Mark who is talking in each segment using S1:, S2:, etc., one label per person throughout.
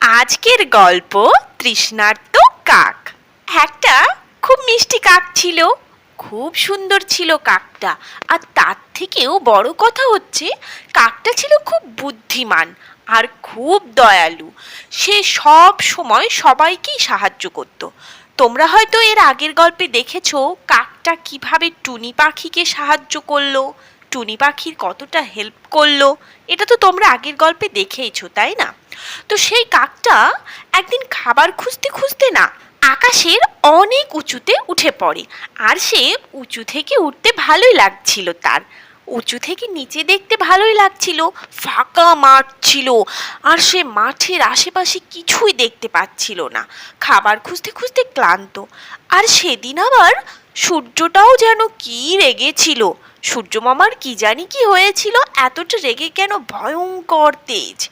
S1: আজকের গল্প তৃষ্ণার্ত কাক। একটা খুব মিষ্টি কাক ছিল, খুব সুন্দর ছিল কাকটা, আর তার থেকেও বড় কথা হচ্ছে, কাকটা ছিল খুব বুদ্ধিমান আর খুব দয়ালু। সে সব সময় সবাইকেই সাহায্য করত। তোমরা হয়তো এর আগের গল্পে দেখেছ কাকটা কীভাবে টুনি পাখিকে সাহায্য করল। টুনি পাখির কতটা হেল্প করল, এটা তো তোমরা আগের গল্পে দেখেইছো, তাই না? তো সেই কাকটা একদিন খাবার খুঁজতে খুঁজতে না, আকাশের অনেক উঁচুতে উঠে পড়ে। আর সে উঁচু থেকে উঠতে ভালোই লাগছিল তার। উঁচু থেকে নিচে দেখতে ভালোই লাগছিল, ফাঁকা মাঠ ছিল, আর সে মাঠের আশেপাশে কিছুই দেখতে পাচ্ছিল না। খাবার খুঁজতে খুঁজতে ক্লান্ত। আর সেদিন আবার সূর্যটাও যেন কি রেগেছিল সূর্য মামার কি জানি কি হয়েছিল, এতটা রেগে কেন ভয়ঙ্কর তেজ।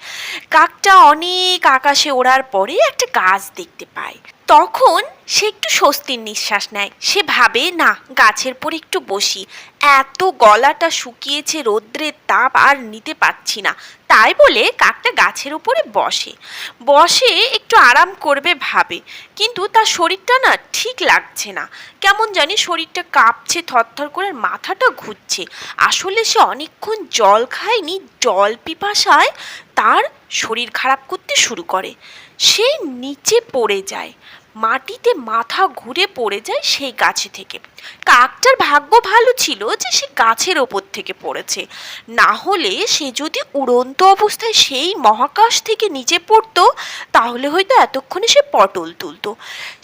S1: কাকটা অনেক আকাশে ওড়ার পরে একটা গাছ দেখতে পায়। তখন সে একটু স্বস্তির নিঃশ্বাস নেয়। সে ভাবে, না, গাছের পর একটু বসি। এত গলাটা শুকিয়েছে রৌদ্রের তাপ আর নিতে পারছি না। তাই বলে কাকটা গাছের উপরে বসে। বসে একটু আরাম করবে ভাবে। কিন্তু তার শরীরটা না ঠিক লাগছে না। কেমন জানি শরীরটা কাঁপছে, থরথর করে মাথাটা মাথাটা ঘুরছে আসলে সে অনেকক্ষণ জল খায়নি, জল পিপাসায় তার শরীর খারাপ করতে শুরু করে। সে নিচে পড়ে যায়, মাটিতে মাথা ঘুরে পড়ে যায় সেই গাছে থেকে। কাকটার ভাগ্য ভালো ছিল যে সে গাছের ওপর থেকে পড়েছে। না হলে সে যদি উড়ন্ত অবস্থায় সেই মহাকাশ থেকে নিচে পড়তো, তাহলে হয়তো এতক্ষণে সে পটল তুলতো।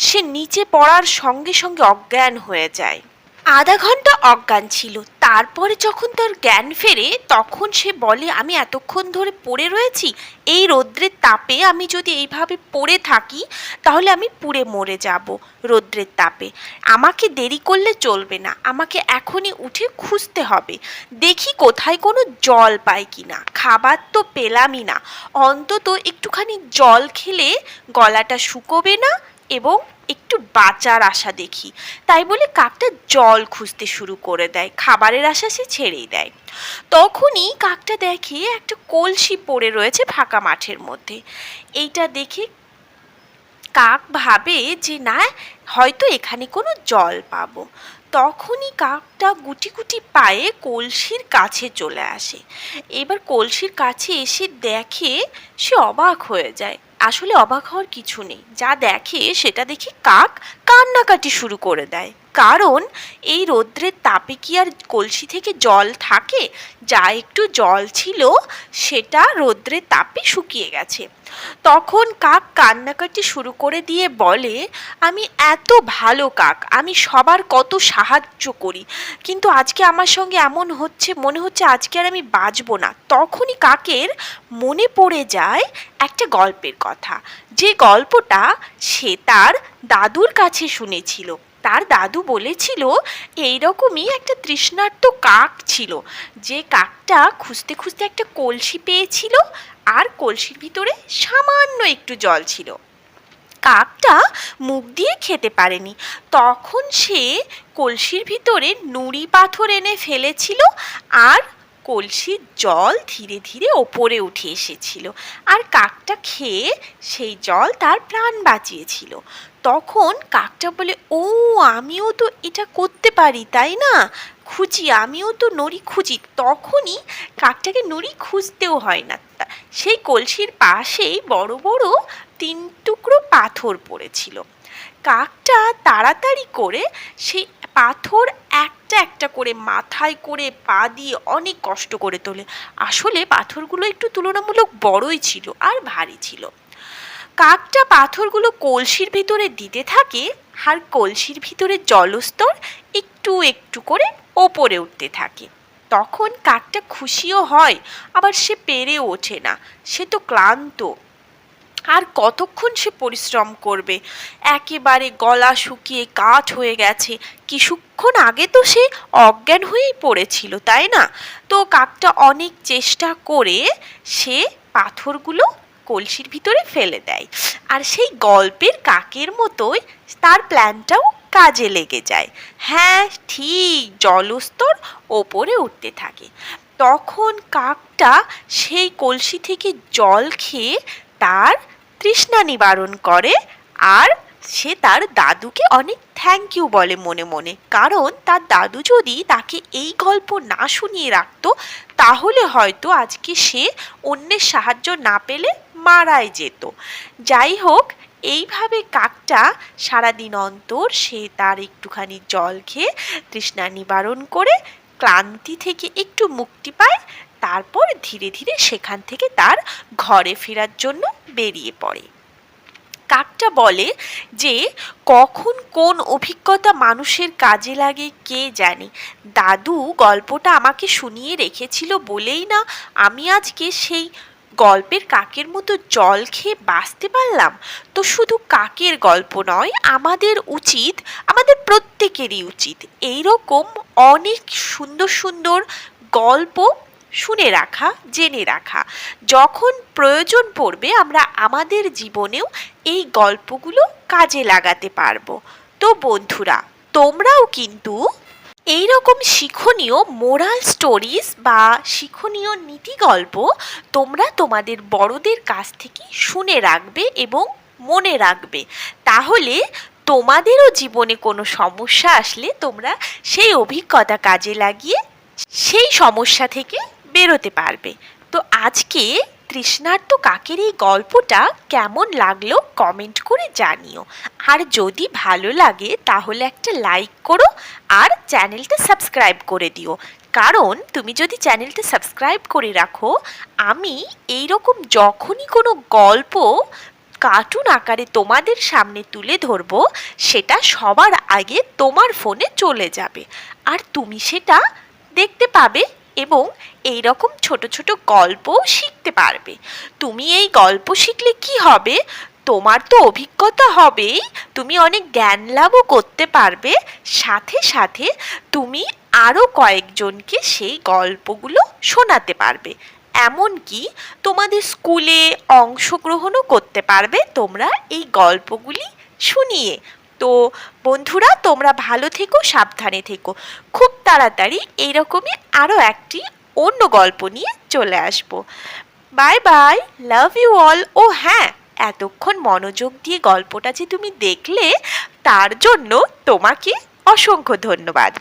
S1: সে নিচে পড়ার সঙ্গে সঙ্গে অজ্ঞান হয়ে যায়। আধা ঘণ্টা অজ্ঞান ছিল। তারপরে যখন তার জ্ঞান ফেরে, তখন সে বলে, আমি এতক্ষণ ধরে পড়ে রয়েছি, এই রৌদ্রের তাপে আমি যদি এইভাবে পড়ে থাকি, তাহলে আমি পুড়ে মরে যাব রৌদ্রের তাপে। আমাকে দেরি করলে চলবে না, আমাকে এখনই উঠে খুঁজতে হবে। দেখি কোথায় কোনো জল পাই কিনা। খাবার তো পেলামই না। অন্তত একটুখানি জল খেলে গলাটা শুকোবে না এবং একটু বাঁচার আশা দেখি। তাই বলে কাকটা জল খুঁজতে শুরু করে দেয়, খাবারের আশা সে ছেড়েই দেয়। তখনই কাকটা দেখে একটা কলসি পড়ে রয়েছে ফাঁকা মাঠের মধ্যে। এইটা দেখে কাক ভাবে যে, না, হয়তো এখানে কোনো জল পাবো। তখনই কাকটা গুটি গুটি পায়ে কলসির কাছে চলে আসে। এবার কলসির কাছে এসে দেখে সে অবাক হয়ে যায়। আসলে অবাক হওয়ার কিছু নেই। যা দেখে সেটা দেখি কাক কান্নাকাটি শুরু করে দেয়। কারণ এই রৌদ্রের তাপে কি আর কলসি থেকে জল থাকে? যা একটু জল ছিল, সেটা রৌদ্রের তাপে শুকিয়ে গেছে। তখন কাক কান্নাকাটি শুরু করে দিয়ে বলে, আমি এত ভালো কাক, আমি সবার কত সাহায্য করি। কিন্তু আজকে আমার সঙ্গে এমন হচ্ছে, মনে হচ্ছে আজকে আর আমি বাঁচবো না। তখনই কাকের মনে পড়ে যায় একটা গল্পের কথা। যে গল্পটা সে তার দাদুর কাছে শুনেছিল। তার দাদু বলেছিল, এইরকমই একটা তৃষ্ণার্ত কাক ছিল। যে কাকটা খুঁজতে খুঁজতে একটা কলসি পেয়েছিল আর কলসির ভিতরে সামান্য একটু জল ছিল। কাকটা মুখ দিয়ে খেতে পারেনি। তখন সে কলসির ভিতরে নুড়ি পাথর এনে ফেলেছিল আর কলসির জল ধীরে ধীরে ওপরে উঠে এসেছিল। আর কাকটা খেয়ে সেই জল তার প্রাণ বাঁচিয়েছিল। তখন কাকটা বলে, ও, আমিও তো এটা করতে পারি, তাই না? খুঁজি, আমিও তো নড়ি খুঁজি। তখনই কাকটাকে নড়ি খুঁজতেও হয় না। সেই কলসির পাশেই বড় বড় তিন টুকরো পাথর পড়েছিল। কাকটা তাড়াতাড়ি করে সেই পাথর একটা একটা করে মাথায় করে পা দিয়ে অনেক কষ্ট করে তোলে। আসলে পাথরগুলো একটু তুলনামূলক বড়ই ছিল আর ভারী ছিল। কাকটা পাথরগুলো কলসির ভিতরে দিতে থাকে আর কলসির ভিতরে জলস্তর একটু একটু করে ওপরে উঠতে থাকে। তখন কাকটা খুশিও হয়, আবার সে পেরে ওঠে না, সে তো ক্লান্ত। আর কতক্ষণ সে পরিশ্রম করবে? একেবারে গলা শুকিয়ে কাঠ হয়ে গেছে। কিছুক্ষণ আগে তো সে অজ্ঞান হয়েই পড়েছিল, তাই না? তো কাকটা অনেক চেষ্টা করে সে পাথরগুলো কলসির ভিতরে ফেলে দেয়। আর সেই গল্পের কাকের মতোই তার প্ল্যানটাও কাজে লেগে যায়। হ্যাঁ ঠিক জলস্তর ওপরে উঠতে থাকে। তখন কাকটা সেই কলসি থেকে জল খেয়ে তার তৃষ্ণা নিবারণ করে আর সে তার দাদুকে অনেক থ্যাংক ইউ বলে মনে মনে। কারণ তার দাদু যদি তাকে এই গল্প না শুনিয়ে রাখতো, তাহলে হয়তো আজকে সে অন্যের সাহায্য না পেলে মারাই যেত। যাই হোক, এইভাবে কাকটা সারাদিন অন্তর সে তার একটুখানি জল খেয়ে তৃষ্ণা নিবারণ করে ক্লান্তি থেকে একটু মুক্তি পায়, তারপর ধীরে ধীরে সেখান থেকে তার ঘরে ফেরার জন্য বেরিয়ে পড়ে। বলে যে, কখন কোন অভিজ্ঞতা মানুষের কাজে লাগে কে জানে? দাদু গল্পটা আমাকে শুনিয়ে রেখেছিল বলেই না আমি আজকে সেই গল্পের কাকের মতো জল খেয়ে বাঁচতে পারলাম। তো শুধু কাকের গল্প নয়, আমাদের উচিত, আমাদের প্রত্যেকেরই উচিত। এই রকম অনেক সুন্দর সুন্দর গল্প শুনে রাখা, জেনে রাখা। যখন প্রয়োজন পড়বে, আমরা আমাদের জীবনেও এই গল্পগুলো কাজে লাগাতে পারব। তো বন্ধুরা, তোমরাও কিন্তু এই রকম শিক্ষণীয় মোরাল স্টোরিজ বা শিক্ষণীয় নীতি গল্প তোমরা তোমাদের বড়দের কাছ থেকে শুনে রাখবে এবং মনে রাখবে। তাহলে তোমাদেরও জীবনে কোনো সমস্যা আসলে তোমরা সেই অভিজ্ঞতা কাজে লাগিয়ে সেই সমস্যা থেকে বেরোতে পারবে। তো আজকে তৃষ্ণার্ত কাকের এই গল্পটা কেমন লাগল কমেন্ট করে জানিও। আর যদি ভালো লাগে তাহলে একটা লাইক করো আর চ্যানেলটা সাবস্ক্রাইব করে দিও। কারণ তুমি যদি চ্যানেলটা সাবস্ক্রাইব করে রাখো, আমি এই রকম যখনই কোনো গল্প কার্টুন আকারে তোমাদের সামনে তুলে ধরবো, সেটা সবার আগে তোমার ফোনে চলে যাবে। আর তুমি সেটা দেখতে পাবে এবং এই রকম ছোট ছোট গল্পও শিখতে পারবে। তুমি এই গল্প শিখলে কি হবে? তোমার তো অভিজ্ঞতা হবেই। তুমি অনেক জ্ঞান লাভও করতে পারবে। সাথে সাথে তুমি আরও কয়েকজনকে সেই গল্পগুলো শোনাতে পারবে। এমনকি তোমাদের স্কুলে অংশগ্রহণও করতে পারবে তোমরা এই গল্পগুলি শুনিয়ে। তো বন্ধুরা, তোমরা ভালো থেকো, সাবধানে থেকো। খুব তাড়াতাড়ি এইরকমই আরও একটি অন্য গল্প নিয়ে চলে আসব। Bye bye, love you all. ও হ্যাঁ এতক্ষণ মনোযোগ দিয়ে গল্পটা যে তুমি দেখলে, তার জন্য তোমাকে অসংখ্য ধন্যবাদ।